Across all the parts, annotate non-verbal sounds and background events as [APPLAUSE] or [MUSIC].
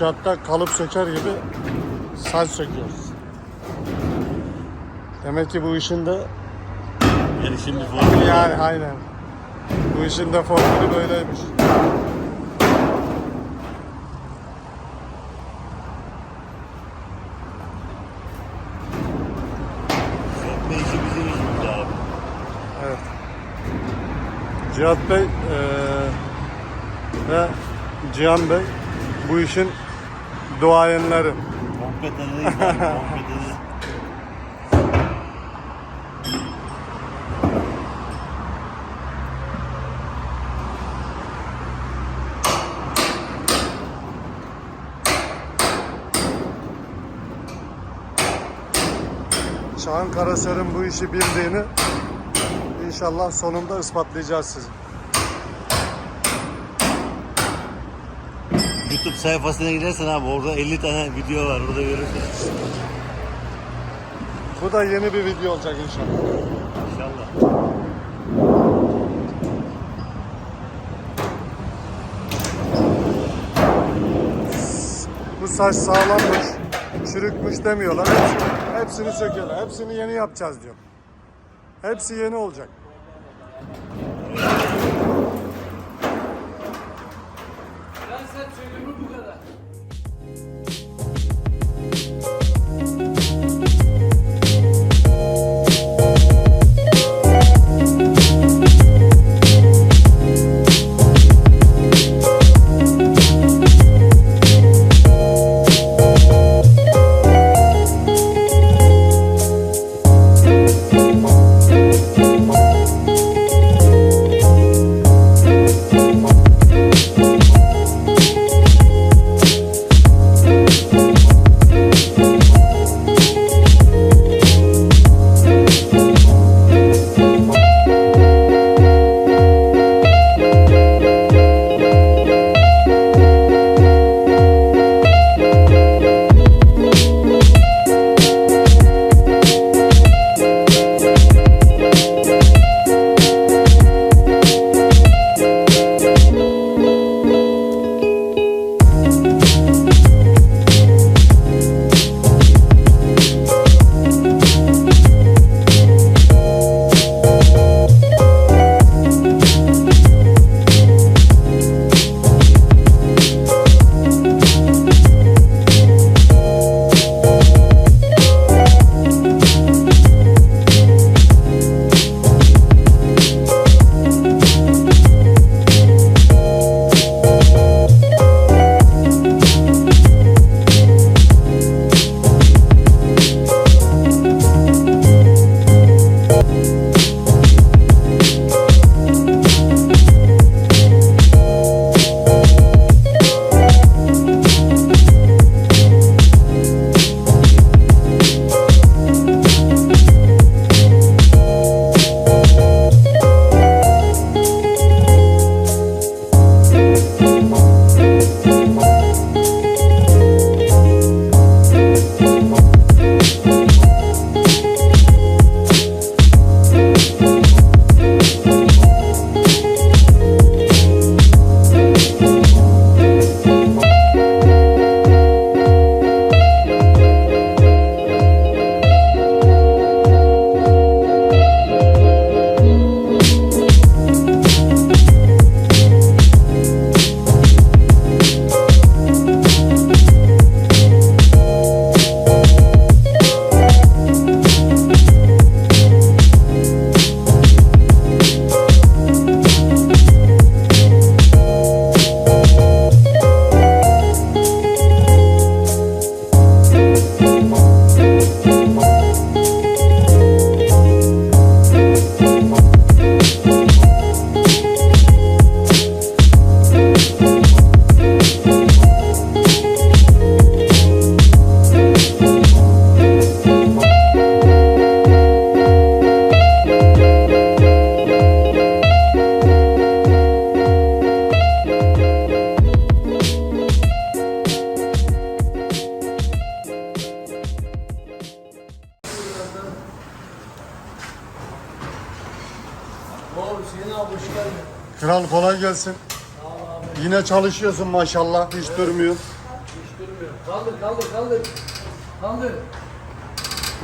İnşaatta kalıp söker gibi saç söküyoruz. Demek ki bu işin de Yani şimdi formülü yani aynen. Bu işin de formülü böyleymiş. Evet. Cihat Bey eee, ve Cihan Bey bu işin duayenleri. Kompeteni. Şahan Karaser'in bu işi bildiğini inşallah sonunda ispatlayacağız size. YouTube sayfasına gidersen abi orada 50 tane video var orada görürsün. Bu da yeni bir video olacak inşallah. İnşallah. Bu saç sağlammış, çürükmüş demiyorlar. Hepsini, hepsini söküyorlar. Hepsini yeni yapacağız diyor. Hepsi yeni olacak. Kolay gelsin. Yine çalışıyorsun maşallah. Hiç durmuyor. Hiç durmuyor. Kaldır kaldır kaldır. Kaldır.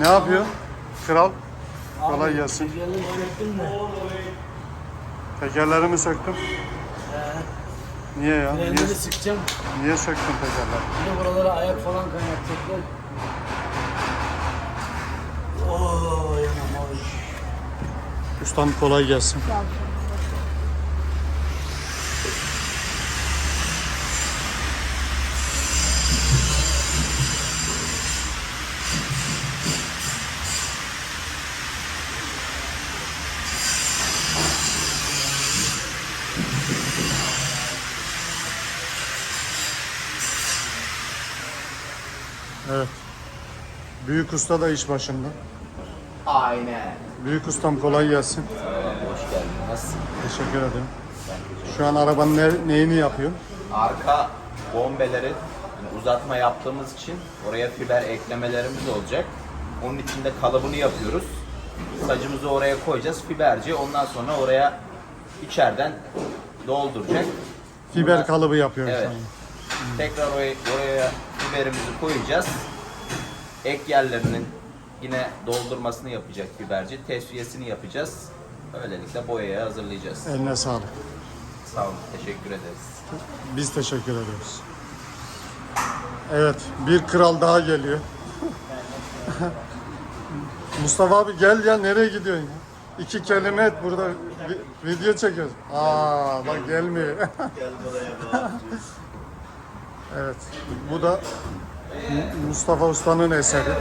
Ne yapıyor? Kral. Kolay gelsin. Söktüm. Tekerlerimi söktüm. Niye ya? Niye, sıkacağım. niye söktün tekerler? De buralara ayak falan kaynatacaklar. Oo yanam. Ustam kolay gelsin. Evet. Büyük usta da iş başında. Aynen. Büyük ustam kolay gelsin. Hoş geldin. Nasılsın? Teşekkür ederim. Şu an arabanın ne, neyini yapıyorsun? Arka bombeleri yani uzatma yaptığımız için oraya fiber eklemelerimiz olacak. Onun için de kalıbını yapıyoruz. Sacımızı oraya koyacağız. Fiberci ondan sonra oraya içeriden dolduracak. Fiber kalıbı yapıyorsun Evet. an. Tekrar oraya, oraya fiberimizi koyacağız. Ek yerlerinin yine doldurmasını yapacak fiberci. Tesviyesini yapacağız. Böylelikle boyaya hazırlayacağız. Eline sağlık. Sağ olun. Teşekkür ederiz. Biz teşekkür ediyoruz. Evet, bir kral daha geliyor. [LAUGHS] Mustafa abi gel ya nereye gidiyorsun ya? İki kelime et burada vi- video çekiyoruz. Aa bak gelmiyor. [LAUGHS] evet, bu da Mustafa Usta'nın eseri.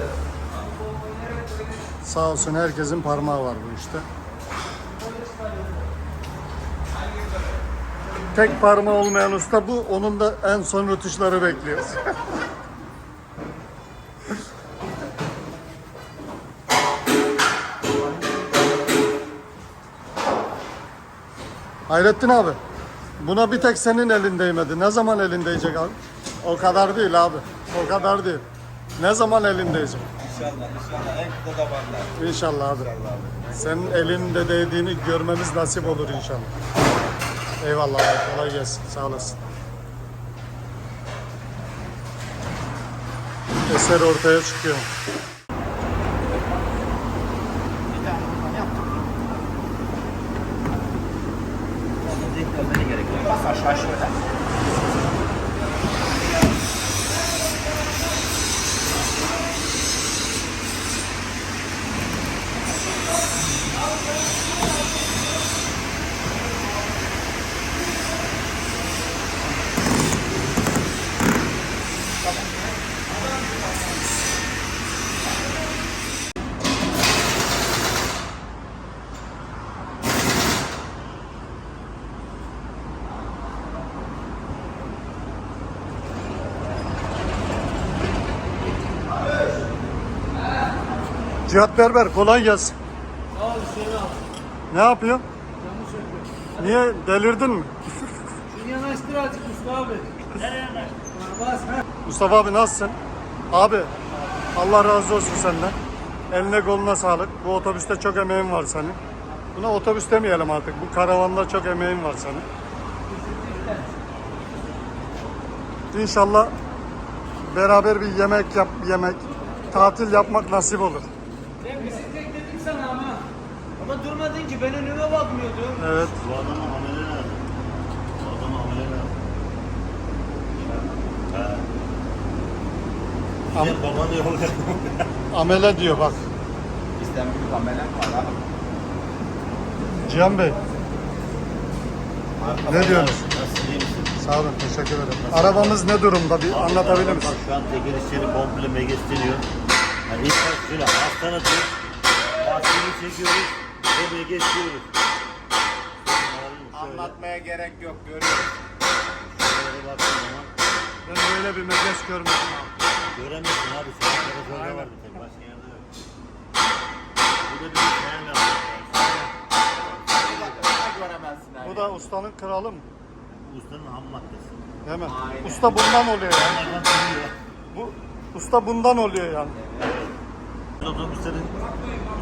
Sağ olsun herkesin parmağı var bu işte. Tek parmağı olmayan usta bu. Onun da en son rötuşları bekliyoruz. [LAUGHS] Hayrettin abi. Buna bir tek senin elin değmedi. Ne zaman elin değecek abi? O kadar değil abi. O kadar değil. Ne zaman elin değecek? İnşallah inşallah en kısa zamanda. İnşallah abi. Senin elinde değdiğini görmemiz nasip olur inşallah. Eyvallah abi. Kolay gelsin. Sağ olasın. Eser ortaya çıkıyor. Cihat Berber kolay gelsin. Sağ ol Hüseyin abi. Ne yapıyor? Camı söktüm. Niye delirdin mi? Şunu yanaştır azıcık Mustafa abi. [LAUGHS] Nereye yanaştır? Mustafa abi nasılsın? Abi Allah razı olsun senden. Eline koluna sağlık. Bu otobüste çok emeğin var senin. Buna otobüs demeyelim artık. Bu karavanda çok emeğin var senin. İnşallah beraber bir yemek yap, yemek, tatil yapmak nasip olur. Ben bisiklet dedim sana ama. Ama durmadın ki ben önüme bakmıyordum. Evet. Bu adama lazım. Bu adama amele lazım. Ha. Am- babanı. Amele diyor bak. Bizden büyük amelem var abi. Cihan Bey ne diyorsunuz? Nasıl iyi misin? Sağ olun teşekkür ederim. Arabamız ne durumda bir anlatabilir Bak misin? şu an teker içeri komple megesteniyor. Yani ilk baş şöyle hastane atıyoruz. Lastiğini çekiyoruz. Ve megestiyoruz. Anlatmaya gerek yok. Görüyoruz. Şöyle baktığın zaman Ben böyle bir medes görmedim abi. Göremiyorsun abi. Senin telefonda var bir tek. Başka yerde yok. Bu da bir sen lazım. göremezsin abi. Bu da ustanın kralı mı? Ustanın ham maddesi. Değil mi? Aynen. Usta bundan oluyor yani. Tanıyor. Bu usta bundan oluyor yani. Biz otobüslerin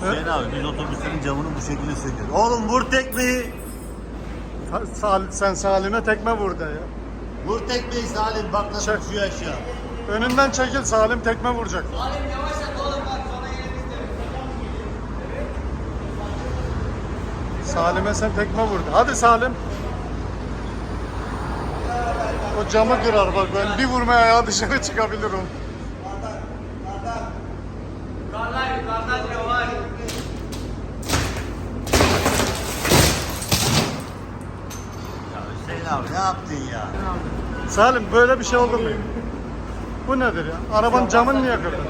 Hüseyin abi biz otobüslerin camını bu şekilde söküyoruz. Oğlum vur tekmeyi. Sa- Sal- sen Salim'e tekme vur de ya. Vur tekmeyi Salim bak nasıl Çek. düşüyor aşağı. Önünden çekil Salim tekme vuracak. Salim yavaş et oğlum bak sonra yine biz de. Salim'e sen tekme vurdu. Hadi Salim. O camı kırar bak ben bir vurmaya ayağı dışarı çıkabilir o. Yukarıdan yukarıdan yavaş. Ya Hüseyin abi ne yaptın ya? Salim böyle bir şey olur mu? Bu nedir ya? Arabanın camını niye kırdın?